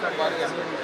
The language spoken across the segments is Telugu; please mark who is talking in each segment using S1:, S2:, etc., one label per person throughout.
S1: Gracias.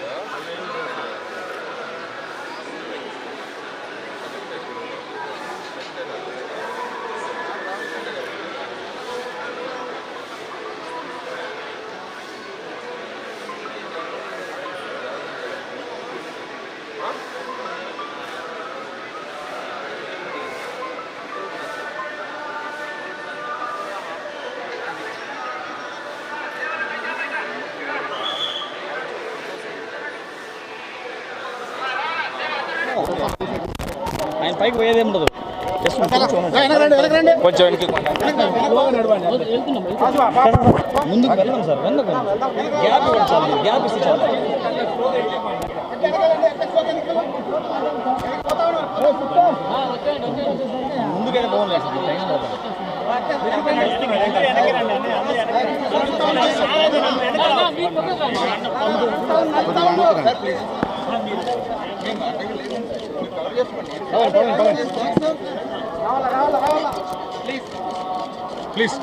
S1: పైకి పోయేది ఉండదు కొంచెం వెనక్కి ముందుకు వెళ్ళండి సార్ వెనక్కి గ్యాప్ ఇవ్వండి సార్ గ్యాప్ ఇస్తే చాలు ముందుకైనా బాగుంది సార్ టైం పడుతుంది. ప్లీజ్ ప్లీజ్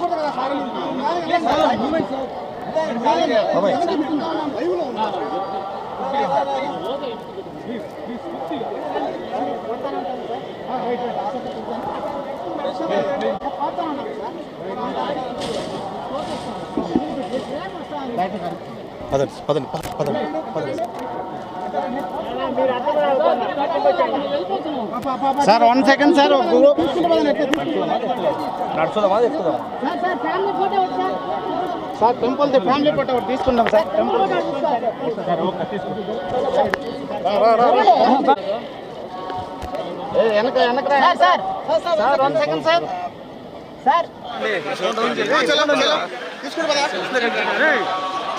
S1: బాబాయ్ పదండి పదండి పదండి పదండి.
S2: సార్ వన్ సెకండ్ సార్
S1: నడుచుదామా ఎక్కుదాం
S3: సార్
S2: టెంపుల్ ఫ్యామిలీ ఫోటో ఒకటి తీసుకుందాం సార్ టెంపుల్ ఏ, వెనక వెనక.
S3: Sir
S2: sir. One second sir.
S3: Sir.
S2: తీసుకుంటు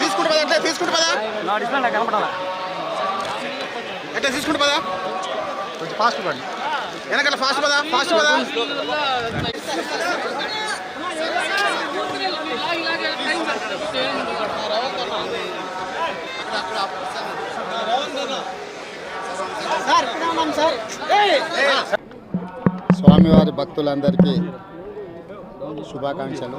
S2: తీసుకుంటు పదా అంటే తీసుకుంటు పదా. అంటే తీసుకుంటు పదా. కొంచెం ఫాస్ట్ పడండి వెనకాల ఫాస్ట్ పదా ఫాస్ట్ పదా.
S4: స్వామివారి భక్తులందరికీ శుభాకాంక్షలు.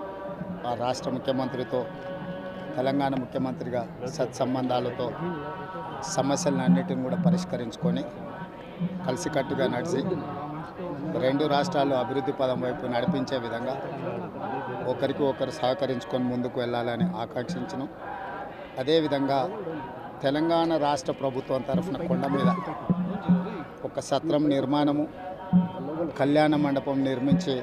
S4: ఆ రాష్ట్ర ముఖ్యమంత్రితో తెలంగాణ ముఖ్యమంత్రిగా సత్సంబంధాలతో సమస్యలన్నిటిని కూడా పరిష్కరించుకొని కలిసికట్టుగా నడిచి రెండు రాష్ట్రాలు అభివృద్ధి పదం వైపు నడిపించే విధంగా ఒకరికి ఒకరు సహకరించుకొని ముందుకు వెళ్ళాలని ఆకాంక్షించను. అదేవిధంగా తెలంగాణ రాష్ట్ర ప్రభుత్వం తరఫున కొండ మీద ఒక సత్రం నిర్మాణము కళ్యాణ మండపం నిర్మించి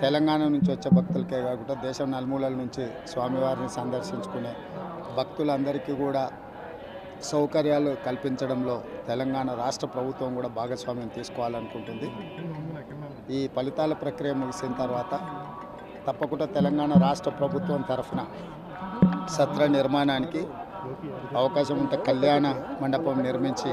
S4: తెలంగాణ నుంచి వచ్చే భక్తులకే కాకుండా దేశం నలుమూలల నుంచి స్వామివారిని సందర్శించుకునే భక్తులందరికీ కూడా సౌకర్యాలు కల్పించడంలో తెలంగాణ రాష్ట్ర ప్రభుత్వం కూడా భాగస్వామ్యం తీసుకోవాలనుకుంటుంది. ఈ ఫలితాల ప్రక్రియ ముగిసిన తర్వాత తప్పకుండా తెలంగాణ రాష్ట్ర ప్రభుత్వం తరఫున సత్ర నిర్మాణానికి అవకాశం ఉంటే కళ్యాణ మండపం నిర్మించి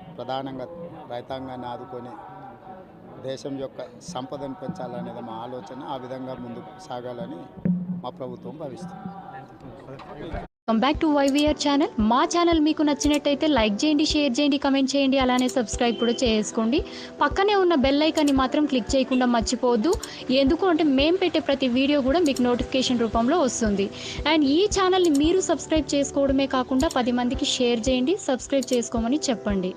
S4: ప్రధానంగా రైతాంగాన్ని ఆదుకొని దేశం యొక్క సంపదను పెంచాలనేది మా ఆలోచన. ఆ విధంగా ముందుకు సాగాలని మా ప్రభుత్వం భావిస్తుంది.
S5: బ్యాక్ టు వైవిఆర్ ఛానల్ మా ఛానల్ మీకు నచ్చినట్టయితే లైక్ చేయండి షేర్ చేయండి కమెంట్ చేయండి అలానే సబ్స్క్రైబ్ కూడా చేసుకోండి. పక్కనే ఉన్న బెల్ ఐకాన్ని మాత్రం క్లిక్ చేయకుండా మర్చిపోవద్దు. ఎందుకు అంటే మేము పెట్టే ప్రతి వీడియో కూడా మీకు నోటిఫికేషన్ రూపంలో వస్తుంది. అండ్ ఈ ఛానల్ని మీరు సబ్స్క్రైబ్ చేసుకోవడమే కాకుండా పది మందికి షేర్ చేయండి సబ్స్క్రైబ్ చేసుకోమని చెప్పండి.